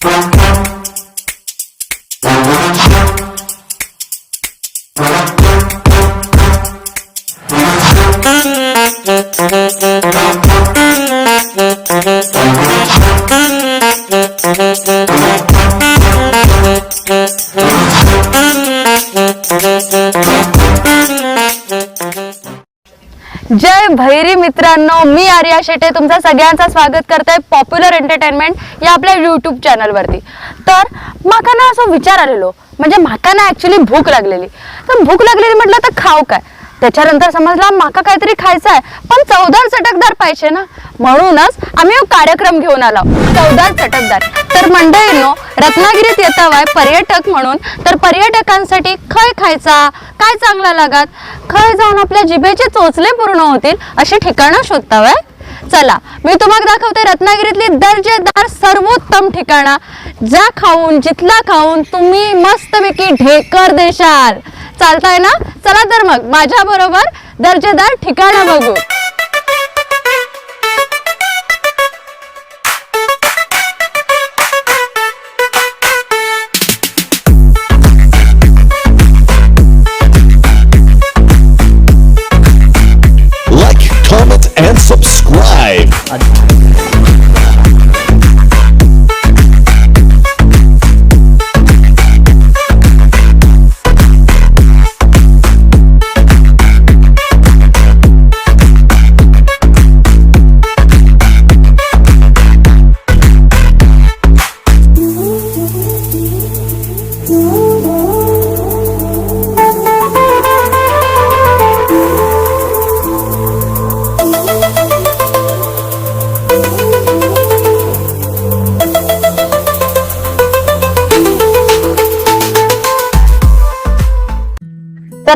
Thank you. जय भैरी मित्रांनो मी आर्या शेटे तुमचं सगळ्यांचं स्वागत करते पॉप्युलर एंटरटेनमेंट या आपल्या युट्यूब चॅनलवरती तर माका ना असं विचार आलेलो म्हणजे माका ना ॲक्च्युली भूक लागलेली. तर भूक लागलेली म्हटलं तर खाऊ काय? त्याच्यानंतर समजला माका काहीतरी खायचं आहे पण चवदार चटकदार पाहिजे ना? म्हणूनच आम्ही कार्यक्रम घेऊन आलो. चवदार चटकदार. तर मंडळींनो रत्नागिरीत येतावाय पर्यटक म्हणून. तर पर्यटकांसाठी खय खायचा? काय चांगला लागत? खय जाऊन आपल्या जिभेचे चोचले पूर्ण होतील अशी ठिकाणं शोधतावाय चला मी तुम्हाला दाखवते रत्नागिरीतली दर्जेदार सर्वोत्तम ठिकाणं. ज्या खाऊन जिथला खाऊन तुम्ही मस्तपैकी ढेकर देशाल. चालताय ना चला तर मग माझ्या बरोबर दर्जेदार ठिकाणं बघू Like, comment, and subscribe.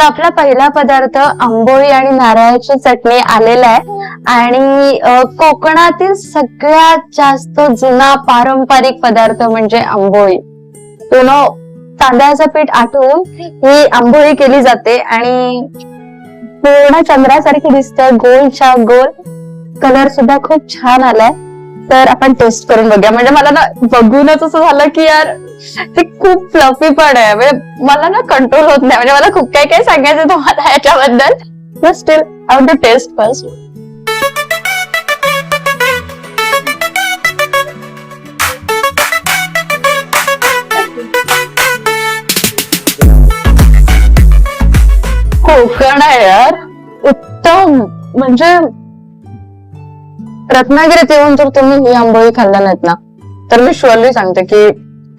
तर आपला पहिला पदार्थ आंबोळी आणि नारळाची चटणी आलेला आहे. आणि कोकणातील सगळ्यात जास्त जुना पारंपरिक पदार्थ म्हणजे आंबोळी. यु तांदळाचं पीठ आठवून ही आंबोळी केली जाते आणि पूर्ण चंद्रासारखी दिसते. गोलच्या गोल कलर सुद्धा खूप छान आलाय. तर आपण टेस्ट करून बघूया. म्हणजे मला ना बघूनच असं झालं की यार ते खूप फ्लफी पण आहे. म्हणजे मला ना कंट्रोल होत नाही. म्हणजे मला खूप काही काही सांगायचं तुम्हाला याच्याबद्दल. Still I want to test first Konkan आहे यार. उत्तम. म्हणजे रत्नागिरीत येऊन जर तुम्ही ही आंबोळी खाल्ल्या नाहीत ना तर मी शुअरली सांगते की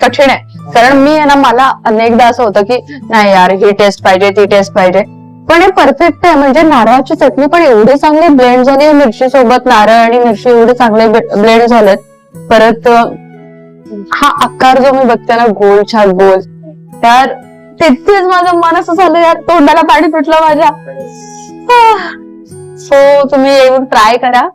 कठीण आहे. कारण मी आहे ना मला अनेकदा असं होतं की नाही यार ही टेस्ट पाहिजे ती टेस्ट पाहिजे. पण हे परफेक्ट आहे म्हणजे नारळाची चटणी पण एवढे चांगली ब्लेंड झाले मिरची सोबत नारळ आणि मिरची एवढे चांगले ब्लेंड झालेत. परत हा आकार जो मी बघते ना गोल छान गोल तर तिथेच माझं मन असं झालं यार तोंडाला पाणी सुटलं माझ्या. सो हो, तुम्ही येऊन ट्राय करा.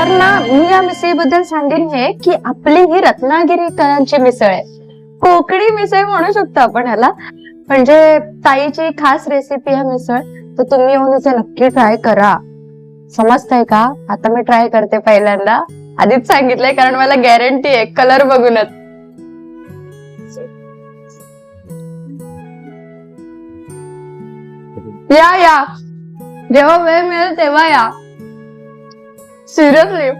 तर ना मी या मिसळीबद्दल सांगेन हे की आपली ही रत्नागिरीकरांची मिसळ आहे. कोकणी मिसळ म्हणू शकतो आपण ह्याला. म्हणजे ताईची खास रेसिपी आहे मिसळ. तर तुम्ही येऊन इथे नक्की ट्राय करा. समजतंय का? आता मी ट्राय करते पहिल्यांदा. आधीच सांगितलंय कारण मला गॅरंटी आहे कलर बघूनच. या या. जेव्हा वेळ मिळेल तेव्हा या. सिरियसली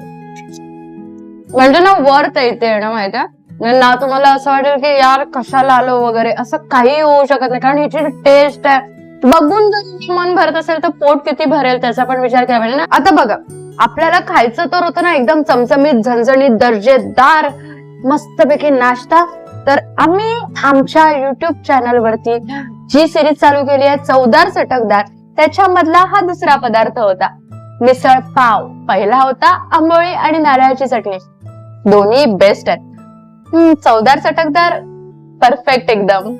म्हणजे ना वर्थ येते येणं माहितीये ना तुम्हाला असं वाटेल की यार कशाला आलो वगैरे असं काही होऊ शकत नाही. कारण हिची टेस्ट आहे बघून जर मन भरत असेल तर पोट किती भरेल त्याचा पण विचार करावा ना. आता बघा आपल्याला खायचं तर होतं ना एकदम चमचमीत झणझणीत दर्जेदार मस्तपैकी नाश्ता. तर आम्ही आमच्या युट्यूब चॅनल वरती जी सिरीज चालू केली आहे चौदार चटकदार त्याच्यामधला हा दुसरा पदार्थ होता. मिसळ पाव. पहिला होता आंबोळी आणि नारळाची चटणी. दोन्ही बेस्ट आहेत. चवदार चटकदार परफेक्ट एकदम.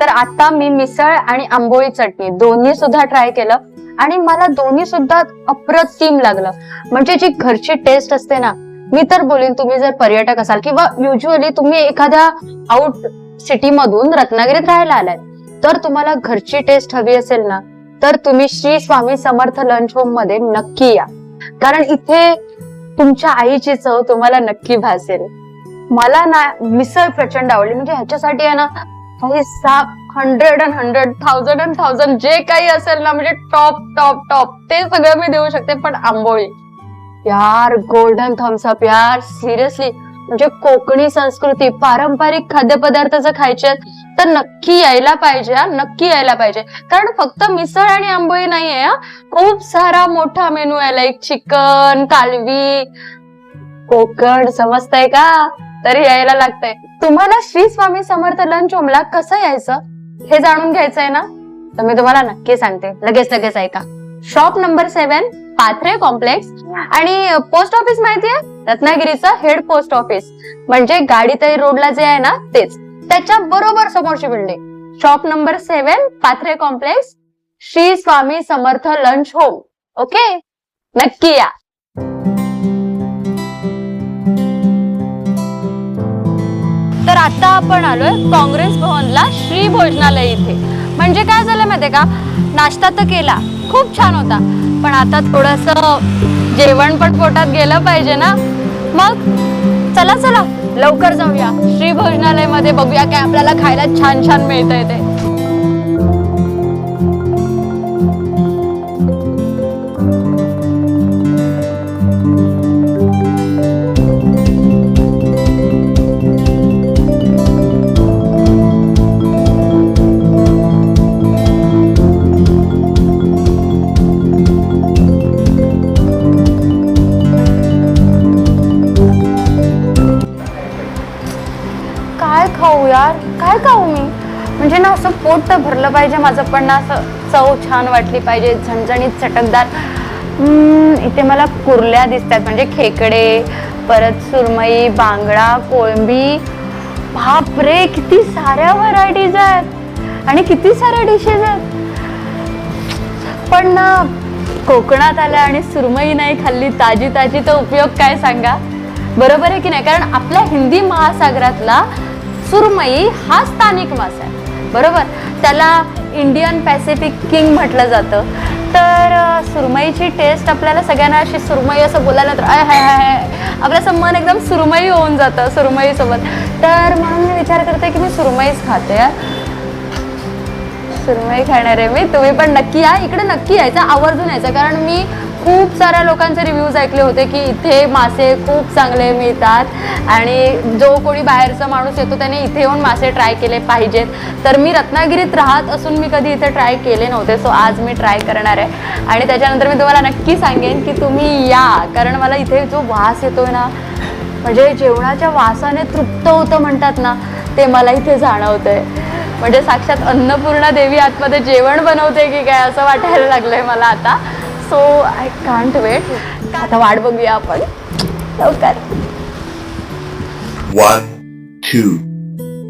तर आता मी मिसळ आणि आंबोळी चटणी दोन्ही सुद्धा ट्राय केलं आणि मला दोन्ही सुद्धा अप्रतिम लागलं. म्हणजे जी घरची टेस्ट असते ना मी तर बोलीन तुम्ही जर पर्यटक असाल किंवा युजली तुम्ही एखाद्या आउट सिटी मधून रत्नागिरीत राहायला आलाय तर तुम्हाला घरची टेस्ट हवी असेल ना तर तुम्ही श्री स्वामी समर्थ लंच होममध्ये नक्की या. कारण इथे तुमच्या आईची चव तुम्हाला नक्की भासेल मला ना मिसळ प्रचंड आवडली. म्हणजे ह्याच्यासाठी आहे ना काही साप hundred and hundred thousand and thousand जे काही असेल ना म्हणजे टॉप टॉप टॉप ते सगळं मी देऊ शकते. पण आंबोळी. यार गोल्डन थम्सअप यार सिरियसली म्हणजे कोकणी संस्कृती पारंपरिक खाद्यपदार्थ जर खायचे तर नक्की यायला पाहिजे हा नक्की यायला पाहिजे. कारण फक्त मिसळ आणि आंबोळी नाहीये हा. खूप सारा मोठा मेनू आहे लाईक चिकन कालवी कोकण समजतंय का? तरी यायला लागतंय. तुम्हाला श्री स्वामी समर्थ लंच होमला कसं यायचं? हे जाणून घ्यायचंय ना? तर मी तुम्हाला नक्की सांगते. लगेच लगेच ऐका. Shop number seven Pathare complex आणि पोस्ट ऑफिस माहितीये? रत्नागिरीचं हेड पोस्ट ऑफिस म्हणजे गाडीतही रोडला जे आहे ना तेच. त्याच्या बरोबर समोरची building shop number seven Pathare complex Shri Swami Samarth lunch home okay नक्की या. तर आता आपण आलोय काँग्रेस भवनला श्री भोजनालय इथे. म्हणजे काय झालं माहितीये का? नाश्ता तर केला. खूप छान होता. पण आता थोडस जेवण पण पोटात गेलं पाहिजे ना? मग? चला चला लवकर जाऊया. श्री भोजनालयमध्ये बघूया काय आपल्याला खायला छान छान मिळतंय ते. काय यार काय खाऊ मी? म्हणजे ना असं पोट तर भरलं पाहिजे माझं पण ना असं चव छान वाटली पाहिजे झणझणीत चटकदार. इथे मला कुर्ल्या दिसतात म्हणजे खेकडे परत सुरमई बांगडा कोळंबी. बापरे किती साऱ्या व्हरायटीज आहेत. आणि किती साऱ्या डिशेस आहेत. पण ना कोकणात आल्या आणि सुरमई नाही खाल्ली ताजी ताजी तर उपयोग काय सांगा? बरोबर आहे की नाही? कारण आपल्या हिंदी महासागरातला सुरमई हा स्थानिक मासा आहे. बरोबर? त्याला इंडियन पॅसिफिक किंग म्हटलं जातं. तर सुरमईची टेस्ट आपल्याला सगळ्यांना अशी सुरमई असं बोलायला तर आय हाय हाय हाय. आपलं असं मन एकदम सुरमई होऊन जातं सुरमईसोबत. तर म्हणून मी विचार करते की मी सुरमईच खाते सुरमई खाणार आहे मी तुम्ही पण नक्की या. इकडे नक्की यायचं आवर्जून यायचं. कारण मी खूप साऱ्या लोकांचे रिव्ह्यूज ऐकले होते की इथे मासे खूप चांगले मिळतात आणि जो कोणी बाहेरचा माणूस येतो त्याने इथे येऊन मासे ट्राय केले पाहिजेत. तर मी रत्नागिरीत राहत असून मी कधी इथे ट्राय केले नव्हते सो आज मी ट्राय करणार आहे. आणि त्याच्यानंतर मी तुम्हाला नक्की सांगेन की तुम्ही या कारण मला इथे जो वास येतोय ना म्हणजे जेवणाच्या वासाने तृप्त होतं म्हणतात ना ते मला इथे जाणवतंय. म्हणजे साक्षात अन्नपूर्णा देवी आतमध्ये जेवण बनवते की काय असं वाटायला लागलंय मला आता. सो आय कांट वेट आता वाट बघूया आपण. लवकर. Two,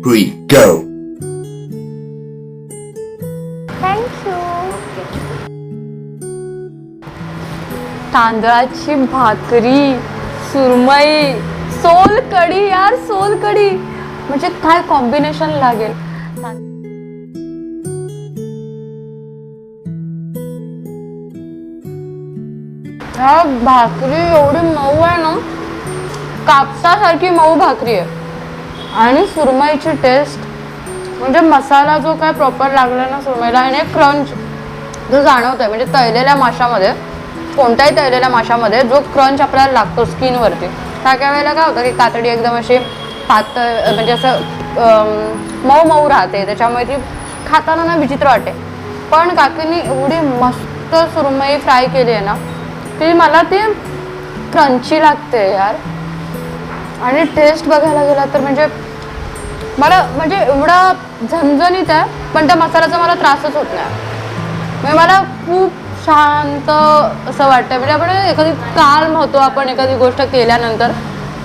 three, go. थँक्यू तांदळाची भाकरी सुरमई सोल कढी यार सोल कढी म्हणजे काय कॉम्बिनेशन लागेल? ह्या भाकरी एवढी मऊ आहे ना कापसासारखी मऊ भाकरी आहे. आणि सुरमईची टेस्ट म्हणजे मसाला जो काय प्रॉपर लागला ना सुरमईला आणि क्रंच जो जाणवतोय म्हणजे तळलेल्या माशामध्ये कोणत्याही तळलेल्या माशामध्ये जो क्रंच आपल्याला लागतो स्किनवरती त्या काय वेळेला काय होतं की कातडी एकदम अशी पातळ म्हणजे असं मऊ मऊ राहते. त्याच्यामुळे ती खाताना ना विचित्र वाटते. पण काकीनी एवढी मस्त सुरमई फ्राय केली आहे ना की मला ती क्रंची लागते यार. आणि टेस्ट बघायला गेला तर म्हणजे मला म्हणजे एवढा झणझणीत आहे पण त्या मसाल्याचा मला त्रासच होत नाही. म्हणजे मला खूप शांत असं वाटतं म्हणजे आपण एखादी काल होतो आपण एखादी गोष्ट केल्यानंतर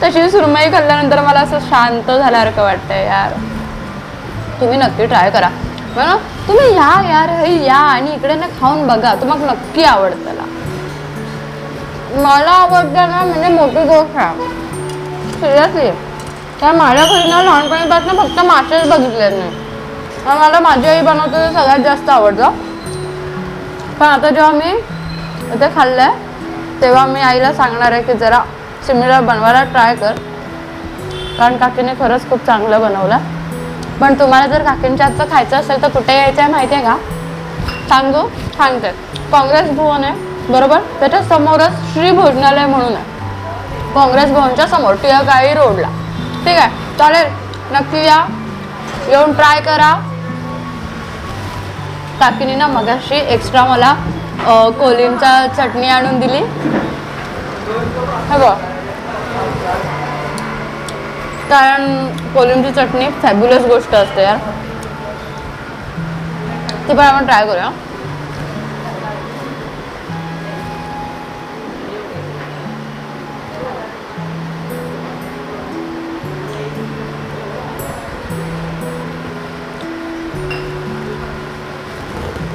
तशी सुरमई खाल्ल्यानंतर मला असं शांत झाल्यासारखं वाटतंय यार. तुम्ही नक्की ट्राय करा. तुम्ही या यार या आणि इकडे ना खाऊन बघा. तुम्हाला नक्की आवडतं. त्याला मला आवडतं ना म्हणजे मोठी गोष्ट आहे सिरियसली तर माझ्या घरी ना लहानपणीपासून फक्त मासेच बघितले नाही मला माझी आई बनवतो ते सगळ्यात जास्त आवडतं पण आता जेव्हा मी ते खाल्लं आहे तेव्हा मी आईला सांगणार आहे की जरा सिमिलर बनवायला ट्राय कर कारण काकीने खरंच खूप चांगलं बनवलं पण तुम्हाला जर काकींच्या आजचं खायचं असेल तर कुठे यायचं आहे माहिती आहे का सांगू सांगते काँग्रेस भुवन आहे बरोबर? त्याच्या समोरच श्री भोजनालय म्हणून आहे. काँग्रेस भवनच्या समोर टिळकाई रोडला. ठीक आहे? चालेल. नक्की या. येऊन ट्राय करा. काकीने ना मगाशी एक्स्ट्रा मला अ, कोलिमचा चटणी आणून दिली. हे बघ. कारण कोलिमची चटणी फॅब्युलस गोष्ट असते यार. ती पण आपण ट्राय करूया.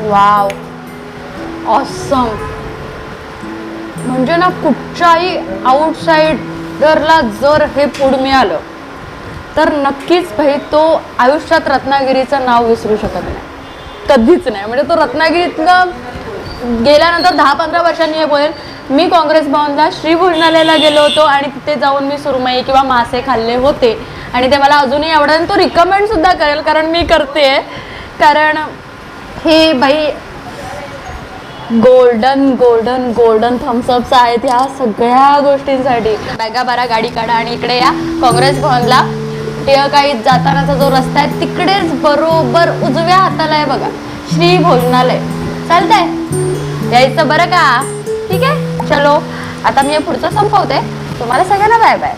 वाव ऑसम म्हणजे ना कुठच्याही आउटसाइडरला जर हे फूड मिळालं तर नक्कीच भाई तो आयुष्यात रत्नागिरीचं नाव विसरू शकत नाही. कधीच नाही. म्हणजे तो रत्नागिरीतनं गेल्यानंतर दहा पंधरा वर्षांनी हे बोलेल. मी काँग्रेस भवनला श्री भोजनालयाला गेलो होतो आणि तिथे जाऊन मी सुरमई किंवा मासे खाल्ले होते. आणि ते मला अजूनही आवडत आणि तो रिकमेंड सुद्धा करेल कारण मी करते कारण हे बाई गोल्डन गोल्डन गोल्डन थम्सअप्स आहेत ह्या सगळ्या गोष्टींसाठी. बॅगा बारा गाडी काढा आणि इकडे या काँग्रेस भवनला. टिळकाईत जातानाचा जो रस्ता आहे तिकडेच बरोबर उजव्या हाताला आहे बघा श्री भोजनालय. चालतंय? यायचं बरं का? ठीक आहे? चलो आता मी हे पुढचं संपवते. तुम्हाला सगळ्यांना बाय बाय